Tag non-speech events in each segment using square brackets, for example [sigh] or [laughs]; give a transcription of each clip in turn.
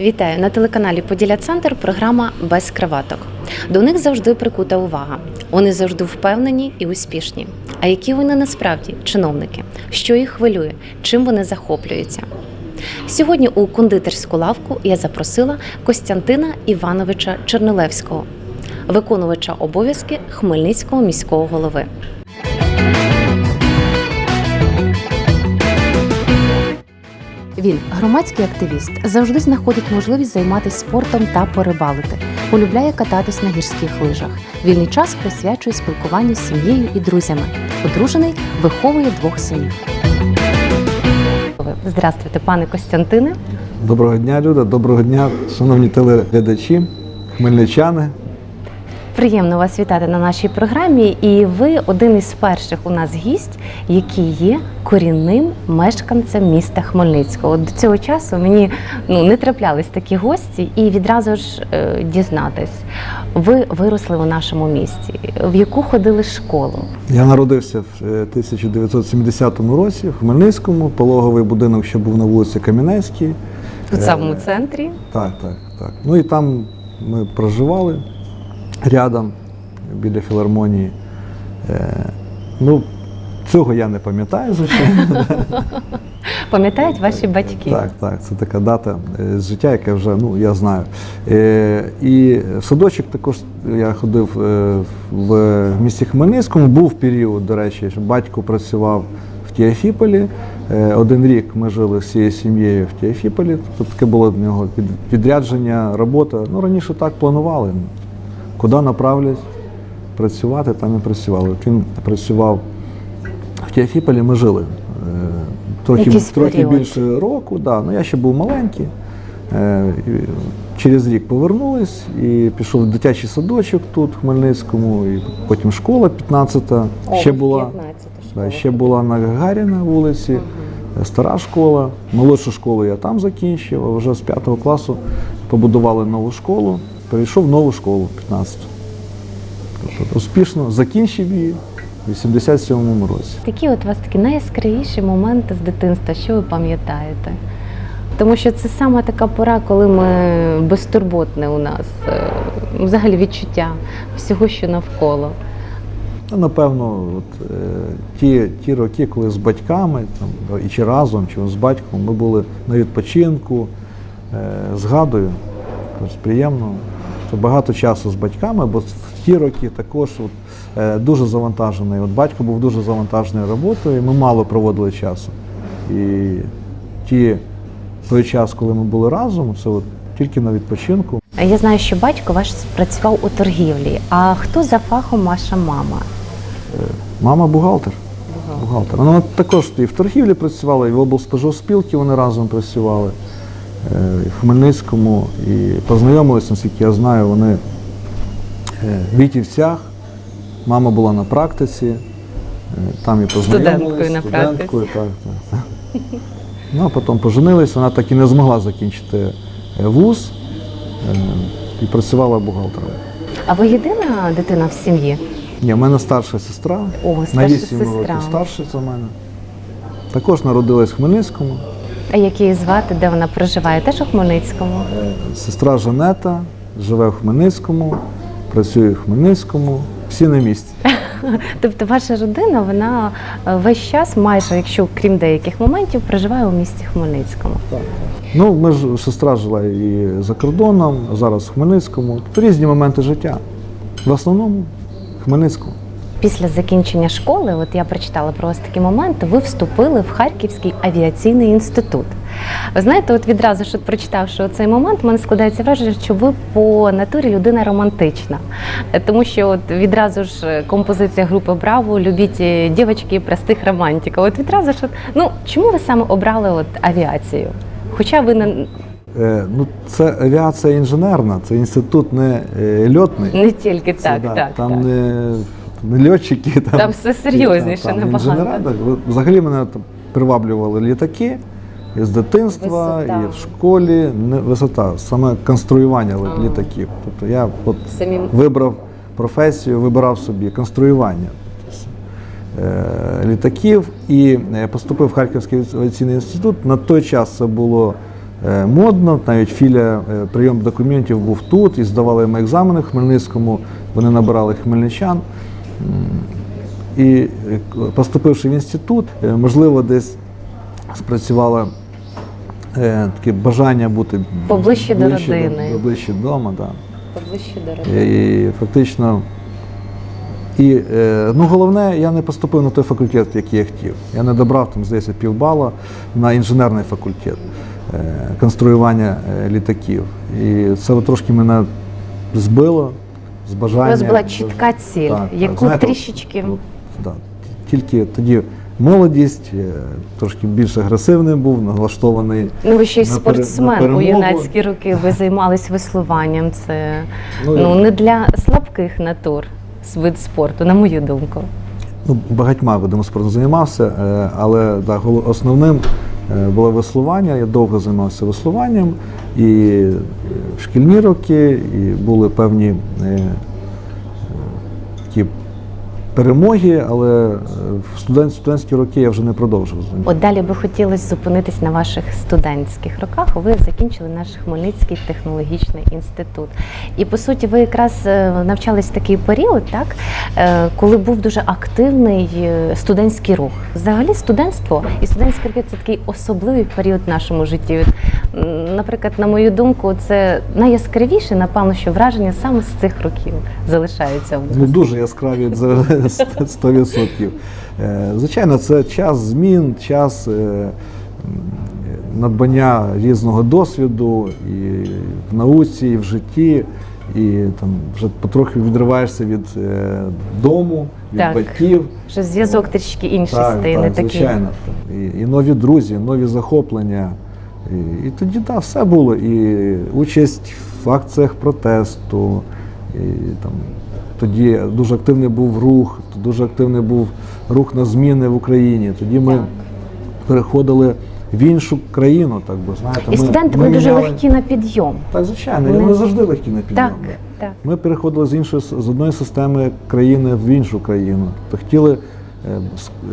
Вітаю на телеканалі Поділя Центр. Програма без криваток. До них завжди прикута увага. Вони завжди впевнені і успішні. А які вони насправді чиновники? Що їх хвилює? Чим вони захоплюються? Сьогодні у кондитерську лавку я запросила Костянтина Івановича Чернилевського, виконувача обов'язки Хмельницького міського голови. Він громадський активіст, завжди знаходить можливість займатися спортом та порибалити. Полюбляє кататись на гірських лижах. Вільний час присвячує спілкуванню з сім'єю і друзями. Одружений виховує двох синів. Здравствуйте, пане Костянтине. Доброго дня, Люда. Доброго дня, шановні телеглядачі, хмельничани. Приємно вас вітати на нашій програмі. І ви один із перших у нас гість, який є корінним мешканцем міста Хмельницького. До цього часу мені ну не траплялись такі гості, і відразу ж е, дізнатись. Ви виросли у нашому місті. В яку ходили школу? Я народився в е, 1970 році в Хмельницькому, пологовий будинок, що був на вулиці Кам'янецькій. У Е, самому центрі. Так, так, так. Ну і там ми проживали рядом біля філармонії. Е, Ну, цього я не пам'ятаю, звичайно. [laughs] Пам'ятають ваші батьки? Так, так, це така дата е, з життя, яке вже ну, я знаю. Е, і в садочок також я ходив в місті Хмельницькому. Був період, до речі, що батько працював в Тіафіполі. Один рік ми жили з цією сім'єю в Тіафіполі. Тобто таке було в нього під- підрядження, робота. Ну, раніше так планували. Куди направлять працювати, там і працювали. Він працював в Тіафіполі, ми жили. е, Трохи, трохи більше року, да. ну, я ще був маленький. Е, Через рік повернулись і пішов в дитячий садочок тут, в Хмельницькому, і потім школа 15-та. ще, була, да, ще була на Гагаріна вулиці, е, стара школа. Молодшу школу я там закінчив, а вже з 5 класу побудували нову школу. Перейшов в нову школу 15. Тобто успішно закінчив її в 87-му році. Які от у вас такі найяскравіші моменти з дитинства, що ви пам'ятаєте? Тому що це саме така пора, коли ми безтурботне у нас, е, взагалі відчуття всього, що навколо. Ну, напевно, от, е, ті, ті роки, коли з батьками, там, і чи разом, чи з батьком, ми були на відпочинку, е, згадую, приємно. Багато часу з батьками, бо в ті роки також от, е, дуже завантажений. От батько був дуже завантажений роботою, і ми мало проводили часу. І ті, той час, коли ми були разом, це от тільки на відпочинку. Я знаю, що батько ваш працював у торгівлі. А хто за фахом ваша мама? Мама бухгалтер. Бухгалтер. Вона також і в торгівлі працювала, і в облспоживспілки вони разом працювали, е, в Хмельницькому. І познайомилися, наскільки я знаю, вони е, в Вітівцях. Мама була на практиці, е, там і познайомилися. Студенткою на студенткою, так, так, так. Ну, а потім поженились, вона так і не змогла закінчити е, вуз е, і працювала бухгалтером. А ви єдина дитина в сім'ї? Ні, в мене старша сестра. О, на старша 8 сестра. років старша за мене. Також народилась в Хмельницькому. А як її звати, де вона проживає? Теж у Хмельницькому. Сестра Жанета живе в Хмельницькому, працює в Хмельницькому. Всі на місці. [laughs] Тобто ваша родина, вона е, весь час, майже, якщо крім деяких моментів, проживає у місті Хмельницькому. Ну, ми ж сестра жила і за кордоном, а зараз в Хмельницькому. Різні моменти життя. В основному в Хмельницькому. Після закінчення школи, от я прочитала про вас такі моменти, ви вступили в Харківський авіаційний інститут. Ви знаєте, от відразу ж прочитавши цей момент, в мене складається враження, що ви по натурі людина романтична. Тому що от відразу ж е, композиція групи Браво любіть е, дівчатки простих романтиків. От відразу ж, ну чому ви саме обрали от авіацію? Хоча ви не, Е, ну, це авіація інженерна, це інститут не льотний. не тільки Це, так, да, так, там так. Не, не льотчики. Там, Там все серйозніше там набагато. так. Взагалі мене там приваблювали літаки і з дитинства, Висота. і в школі. Не, висота, саме конструювання А. літаків. Тобто я от Самі вибрав професію, вибирав собі конструювання е, літаків і е, поступив в Харківський авіаційний інститут. На той час це було е, модно. Навіть філія прийом документів був тут і здавали ми екзамени в Хмельницькому. Вони набирали хмельничан. І е, поступивши в інститут, е, можливо, десь спрацювало е, таке бажання бути Поближче до родини. Поближче вдома, да. Поближче до І фактично. І ну, головне, я не поступив на той факультет, який я хотів. Я не добрав там, здається, півбала на інженерний факультет конструювання літаків. І це трошки мене збило з У бажання. вас була чітка ціль, Так, так. яку Знаєте, трішечки да, тільки тоді молодість, е, трошки більш агресивний був, налаштований. ну ви ще й на пере- спортсмен на у юнацькі роки. Ви займались веслуванням. Це Ну, ну не для слабких натур вид спорту, на мою думку. Ну, багатьма видами спорту займався, е, але да, основним було веслування. Я довго займався веслуванням і е, в шкільні роки, і були певні е, е, перемоги, але е, в студент, студентські роки я вже не продовжував займатися. От далі би хотілося зупинитись на ваших студентських роках. Ви закінчили наш Хмельницький технологічний інститут. І по суті, ви якраз е, навчались в такий період, так е, коли був дуже активний студентський рух. Взагалі, студентство і студентські роки це такий особливий період в нашому житті. Наприклад, на мою думку, це найяскравіше, напевно, що враження саме з цих років залишаються в Ну, дуже яскраві [laughs] 100%. Е, Звичайно, це час змін, час е, надбання різного досвіду і в науці, і в житті. І там вже потрохи відриваєшся від е, дому, від Так. батьків. Що зв'язок трішки інший стає, не так, такий. звичайно. І, і нові друзі, нові захоплення. І, і тоді так, все було. І участь в акціях протесту. І, там, тоді дуже активний був рух, дуже активний був рух на зміни в Україні. Тоді ми Так. переходили в іншу країну, так би знаєте. І студенти ми були дуже міняли- легкі на підйом. Так, звичайно, Вони- вони завжди легкі на підйом. Так, так. Ми переходили з іншої з одної системи країни в іншу країну. То хотіли е,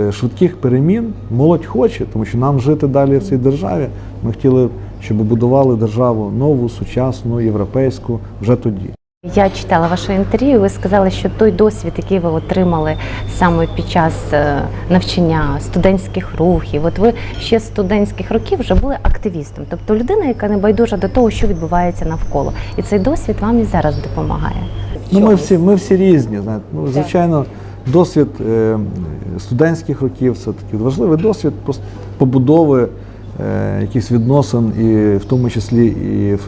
е, швидких перемін. Молодь хоче, тому що нам жити далі в цій державі. Ми хотіли, щоб будували державу нову, сучасну, європейську вже тоді. Я читала ваше інтерв'ю. Ви сказали, що той досвід, який ви отримали саме під час е, навчання студентських рухів, от ви ще з студентських років вже були активістом, тобто людина, яка не байдужа до того, що відбувається навколо, і цей досвід вам і зараз допомагає. Ну, ми всі, ми всі різні. Знаєте. Ну, звичайно, досвід е, студентських років це такий важливий досвід побудови якихось відносин, і в тому числі і, і,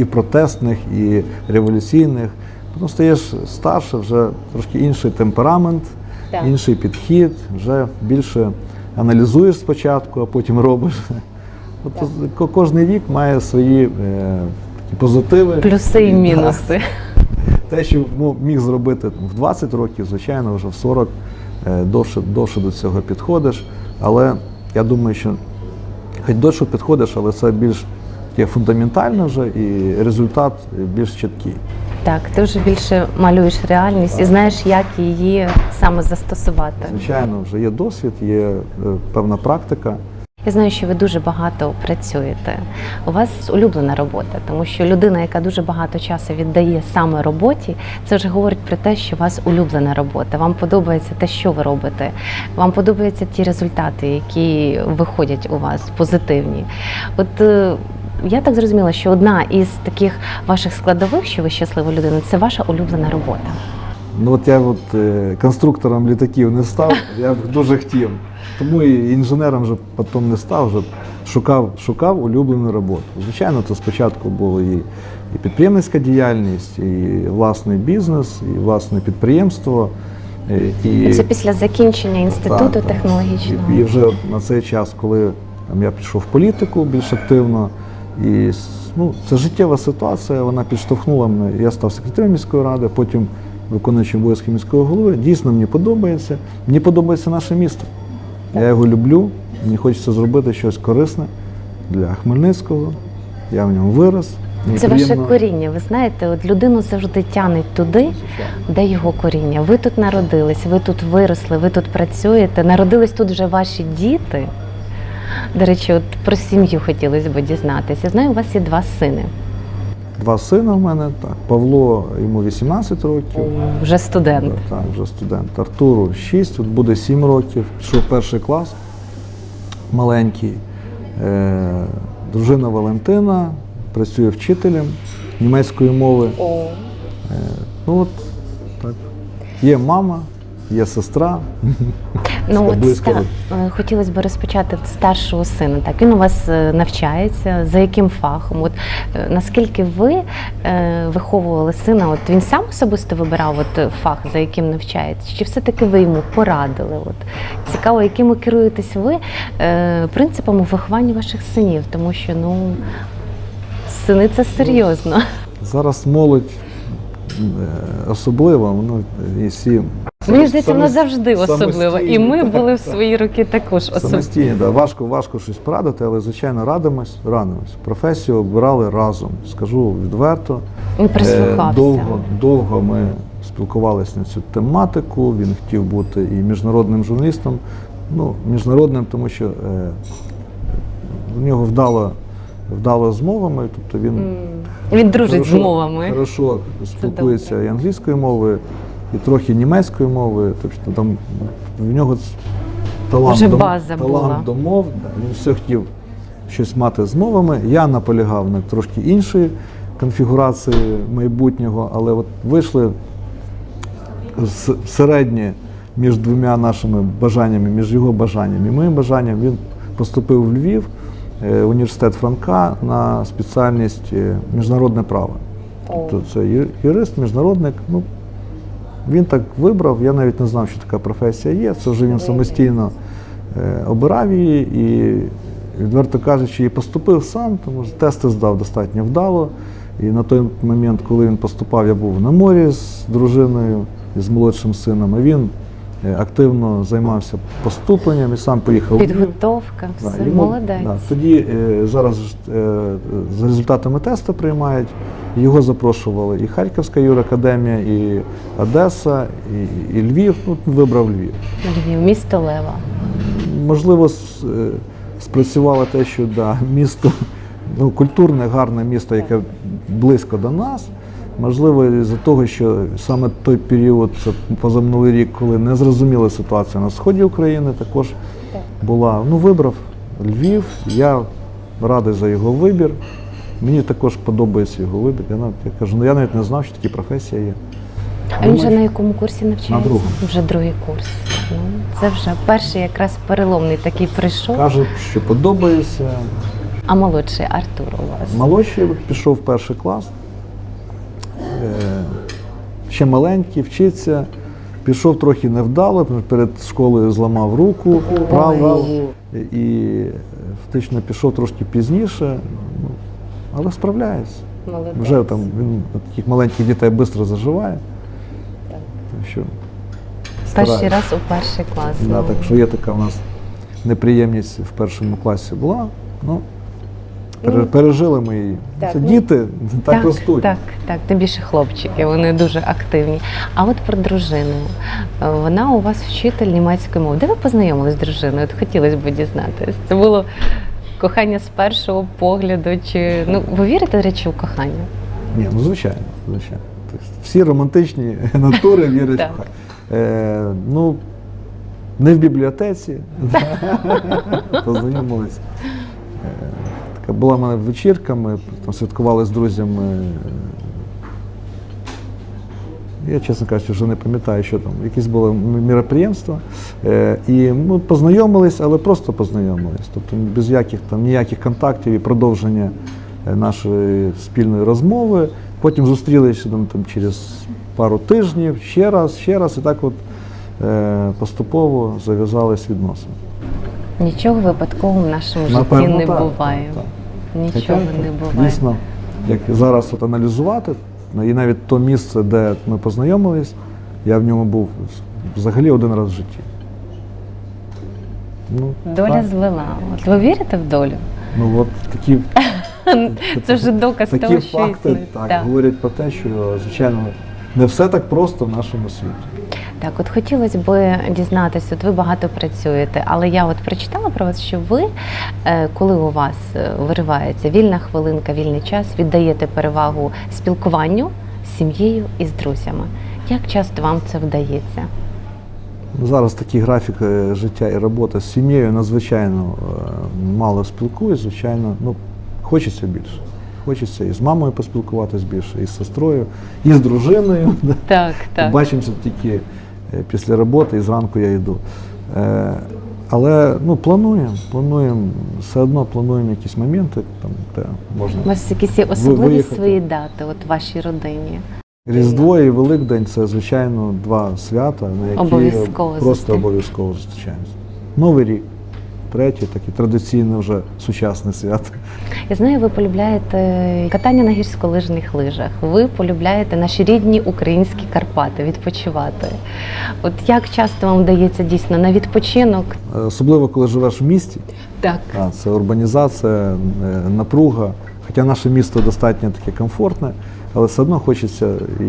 і протестних, і революційних. Потім стаєш старше, вже трошки інший темперамент, Так. інший підхід, вже більше аналізуєш спочатку, а потім робиш. Ко- кожний вік має свої е, такі позитиви. Плюси і мінуси. [laughs] Те, що міг зробити в 20 років, звичайно, вже в 40 е, довше, довше до цього підходиш. Але я думаю, що хоч довше підходиш, але це більш є фундаментально вже і результат більш чіткий. Так, ти вже більше малюєш реальність і знаєш, як її саме застосувати. Звичайно, вже є досвід, є е, певна практика. Я знаю, що ви дуже багато працюєте. У вас улюблена робота, тому що людина, яка дуже багато часу віддає саме роботі, це вже говорить про те, що у вас улюблена робота. Вам подобається те, що ви робите. Вам подобаються ті результати, які виходять у вас позитивні. От е, я так зрозуміла, що одна із таких ваших складових, що ви щаслива людина, це ваша улюблена робота. Ну от я от, е, конструктором літаків не став, я дуже хотів. Тому і інженером вже потім не став, вже шукав, шукав улюблену роботу. Звичайно, це спочатку було і, і підприємницька діяльність, і власний бізнес, і власне підприємство. І, Це після закінчення інституту так. технологічного. І, і вже на цей час, коли там, я пішов в політику більш активно, і ну, це життєва ситуація, вона підштовхнула мене. Я став секретарем міської ради, потім виконуючим обов'язки міського голови. Дійсно, мені подобається. Мені подобається наше місто. Я його люблю, мені хочеться зробити щось корисне для Хмельницького. Я в ньому вирос. Мені Це ваше коріння. Ви знаєте, от людину завжди тянуть туди, де його коріння. Ви тут народились, ви тут виросли, ви тут працюєте. Народились тут вже ваші діти. До речі, от про сім'ю хотілося б дізнатися. Знаю, у вас є два сини. Два сини в мене. Так, Павло йому 18 років. Вже студент. Так, вже студент. Артуру 6, от буде 7 років, пішов перший клас, маленький. Е, дружина Валентина працює вчителем німецької мови. О. Ну от так. Є мама, є сестра. Ну от ста... е, хотілося б розпочати з старшого сина. Так він у вас е, навчається. За яким фахом? От е, наскільки ви е, виховували сина? От він сам особисто вибирав от фах, за яким навчається? Чи все-таки ви йому порадили? От цікаво, якими керуєтесь ви е, принципами виховання ваших синів, тому що ну сини це серйозно. Зараз молодь особлива, ну, і всі. Мені здається, вона завжди особлива. І ми були в свої роки також особливі. Да. важко, важко щось порадити, але звичайно радимось, радимось. Професію обирали разом. Скажу відверто. Він Е, прислухався. Довго, довго ми спілкувалися на цю тематику. Він хотів бути і міжнародним журналістом. Ну, міжнародним, тому що е, у нього вдало, вдало з мовами, тобто він М. Він дружить з мовами. Хорошо спілкується і англійською мовою, і трохи німецькою мовою. Тобто там в нього талант, Вже база талант була. до мов. Він все хотів щось мати з мовами. Я наполягав на трошки іншої конфігурації майбутнього, але от вийшли с- середнє між двома нашими бажаннями, між його бажанням і моїм бажанням. Він поступив в Львів, е, університет Франка на спеціальність е, міжнародне право. Тобто це юрист, міжнародник. Ну, він так вибрав, я навіть не знав, що така професія є. Це вже він самостійно е, обирав її і, відверто кажучи, і поступив сам, тому що тести здав достатньо вдало. І на той момент, коли він поступав, я був на морі з дружиною і з молодшим сином. А він активно займався поступленням і сам поїхав. Підготовка, Да, все, йому- молодець. да, тоді е, зараз е, за результатами тесту приймають. Його запрошували і Харківська юракадемія, і Одеса, і, і Львів. Ну, вибрав Львів. Львів, місто Лева. Можливо, е, спрацювало те, що да, місто, ну, культурне, гарне місто, яке близько до нас. Можливо, із-за того, що саме той період, це позаминулий рік, коли незрозуміла ситуація на сході України, також була. Ну, вибрав Львів. Я радий за його вибір. Мені також подобається його вибір. Я, навіть, я кажу, ну я навіть не знав, що такі професії є. А він же Думаю, на якому курсі навчається? На другому. Вже другий курс. Ну, це вже перший якраз переломний такий прийшов. Каже, що подобається. А молодший Артур у вас. Молодший пішов в перший клас, ще маленький, вчиться. Пішов трохи невдало, перед школою зламав руку праву і фактично пішов трошки пізніше, ну, але справляється. Молодець. Вже там він таких маленьких дітей швидко заживає. Так що Перший раз у перший клас. Да, так що є така в нас неприємність в першому класі була. Ну, пере- пережили ми її. так, Це діти так, ростуть. Так, так, тим більше хлопчики, вони дуже активні. А от про дружину. Е, Вона у вас вчитель німецької мови. Де ви познайомились з дружиною? От хотілося б дізнатися. Це було кохання з першого погляду. Чи ну ви вірите до речі, у кохання? Ні, ну звичайно, звичайно. Тобто всі романтичні [laughs] натури вірять Так. в кохання. Е, ну, не в бібліотеці. [laughs] [laughs] Познайомилися. Була в мене вечірка, ми там святкували з друзями. Я, чесно кажучи, вже не пам'ятаю, що там. Якісь було м- міроприємства. Е, і ми познайомились, але просто познайомились. Тобто без яких там ніяких контактів і продовження е, нашої спільної розмови. Потім зустрілися там, там через пару тижнів, ще раз, ще раз, і так от е, поступово зав'язались відносини. Нічого випадкового в нашому житті Напевно, не так, буває. так, Нічого Хоча, не буває. Дійсно, як зараз от аналізувати, ну, і навіть то місце, де ми познайомились, я в ньому був взагалі один раз в житті. Ну, Доля так. звела. От ви вірите в долю? Ну от такі, [laughs] Це вже доказ такі того, що факти існує. так, Так. говорять про те, що звичайно не все так просто в нашому світі. Так, от хотілося б дізнатися, от ви багато працюєте, але я от прочитала про вас, що ви, е, коли у вас е, виривається вільна хвилинка, вільний час, віддаєте перевагу спілкуванню з сім'єю і з друзями. Як часто вам це вдається? Ну, Зараз такий графік е, життя і роботи з сім'єю надзвичайно мало спілкуюсь, звичайно. Ну, хочеться більше. Хочеться і з мамою поспілкуватись більше, і з сестрою, і з дружиною. Так, так. Бачимося тільки після роботи і зранку я йду. Е, Але ну, плануємо, плануємо, все одно плануємо якісь моменти, там, де можна. У вас якісь є особливі виїхати. свої дати от вашій родині? Різдво і Великдень це, звичайно, два свята, на які Обов'язково просто обов'язково зустрічаємося. Новий рік, третє, таке традиційне вже сучасне свято. Я знаю, ви полюбляєте катання на гірськолижних лижах. Ви полюбляєте наші рідні українські Карпати, відпочивати. От як часто вам вдається дійсно на відпочинок? Е, Особливо, коли живеш в місті, Так. а, це урбанізація, е, напруга. Хоча наше місто достатньо таке комфортне, але все одно хочеться і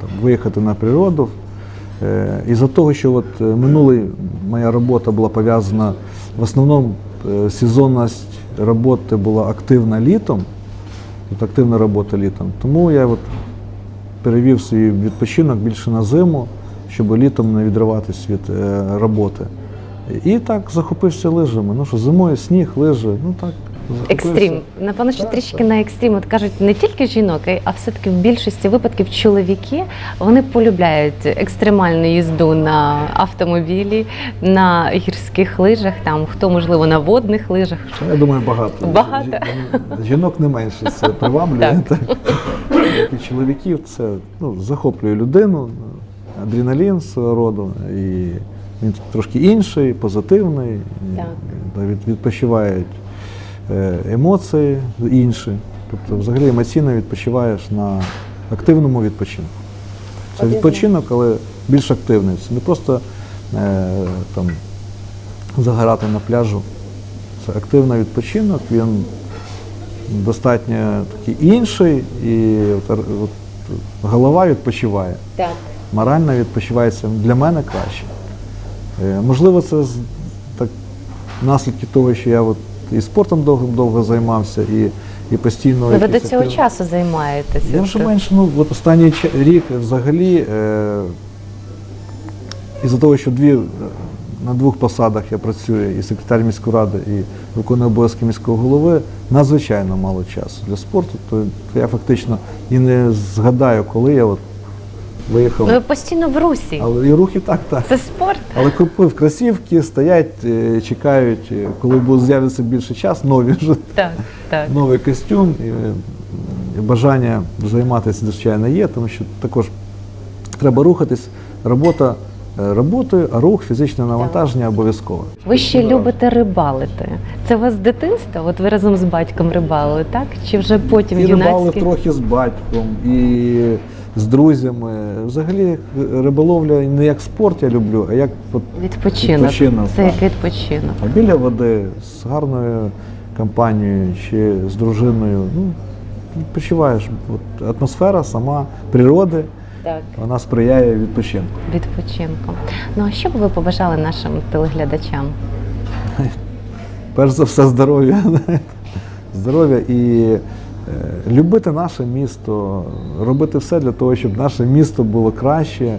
там, виїхати на природу. Е, Із-за того, що от е, минулий моя робота була пов'язана в основному сезонность сезонність роботи була активна літом, от активна робота літом. Тому я от перевів свій відпочинок більше на зиму, щоб літом не відриватись від е, роботи. І так захопився лижами. Ну що зимою сніг, лижи, ну так. Екстрім. Напевно, що трішки на екстрім. От кажуть, не тільки жінок, а все-таки в більшості випадків чоловіки вони полюбляють екстремальну їзду на автомобілі, на гірських лижах, там хто можливо на водних лижах. Я думаю, багато. Багато? Жінок не менше це приваблює. Так. І чоловіків це ну, захоплює людину, адреналін свого роду, і він трошки інший, позитивний, Так. та, від- відпочивають емоції інші. Тобто, взагалі емоційно відпочиваєш на активному відпочинку. Це відпочинок, але більш активний. Це не просто е, там, загорати на пляжу. Це активний відпочинок, він достатньо такий інший, і от, от, голова відпочиває. Так. Морально відпочивається для мене краще. Е, можливо, це так, наслідки того, що я от і спортом довго, довго займався, і, і постійно. Ну, ви до цього часу займаєтеся. я вже менше, ну, от останній рік взагалі, е, із-за того, що дві, е, на двох посадах я працюю, і секретар міської ради, і виконую обов'язки міського голови, надзвичайно мало часу для спорту, то, то я фактично і не згадаю, коли я от виїхав. Ну, ви постійно в русі. Але і рухи так, так. Це спорт. Але купив кросівки, стоять, е, чекають, е, коли буде з'явиться більше час, нові вже Так, так. новий костюм і, бажання займатися, звичайно, є, тому що також треба рухатись. Робота е, роботою, а рух, фізичне навантаження обов'язково. Ви ще любите рибалити. Це у вас з дитинства? От ви разом з батьком рибалили, так? Чи вже потім І юнацькі? трохи з батьком, і з друзями. Взагалі риболовля не як спорт я люблю, а як Відпочинок. Відпочинок, Це як відпочинок. а біля води з гарною компанією чи з дружиною. Ну, відпочиваєш. От, атмосфера сама природи, Так. вона сприяє відпочинку. Відпочинку. Ну а що б ви побажали нашим телеглядачам? перш за все здоров'я. здоров'я і любити наше місто, робити все для того, щоб наше місто було краще. Е,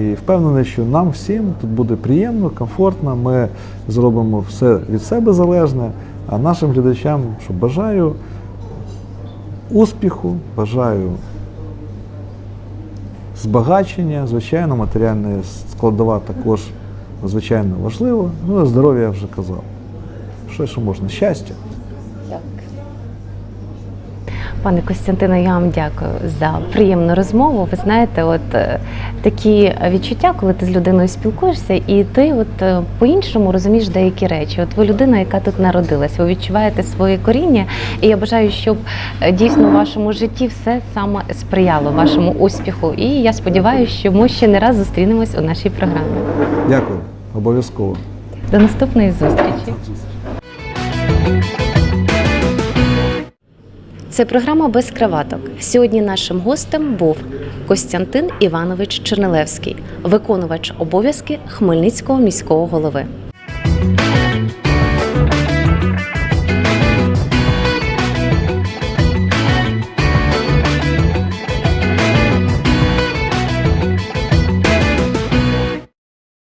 І впевнений, що нам всім тут буде приємно, комфортно. Ми зробимо все від себе залежне. А нашим глядачам, що бажаю успіху, бажаю збагачення, звичайно, матеріальна складова також звичайно важливо. Ну, здоров'я я вже казав. Що ще можна? Щастя. Пане Костянтине, я вам дякую за приємну розмову. Ви знаєте, от е, такі відчуття, коли ти з людиною спілкуєшся, і ти от е, по-іншому розумієш деякі речі. От ви людина, яка тут народилась, ви відчуваєте своє коріння. І я бажаю, щоб е, дійсно у вашому житті все саме сприяло вашому успіху. І я сподіваюся, що ми ще не раз зустрінемось у нашій програмі. Дякую, обов'язково. До наступної зустрічі. Це програма без краваток. Сьогодні нашим гостем був Костянтин Іванович Чернилевський, виконувач обов'язки Хмельницького міського голови.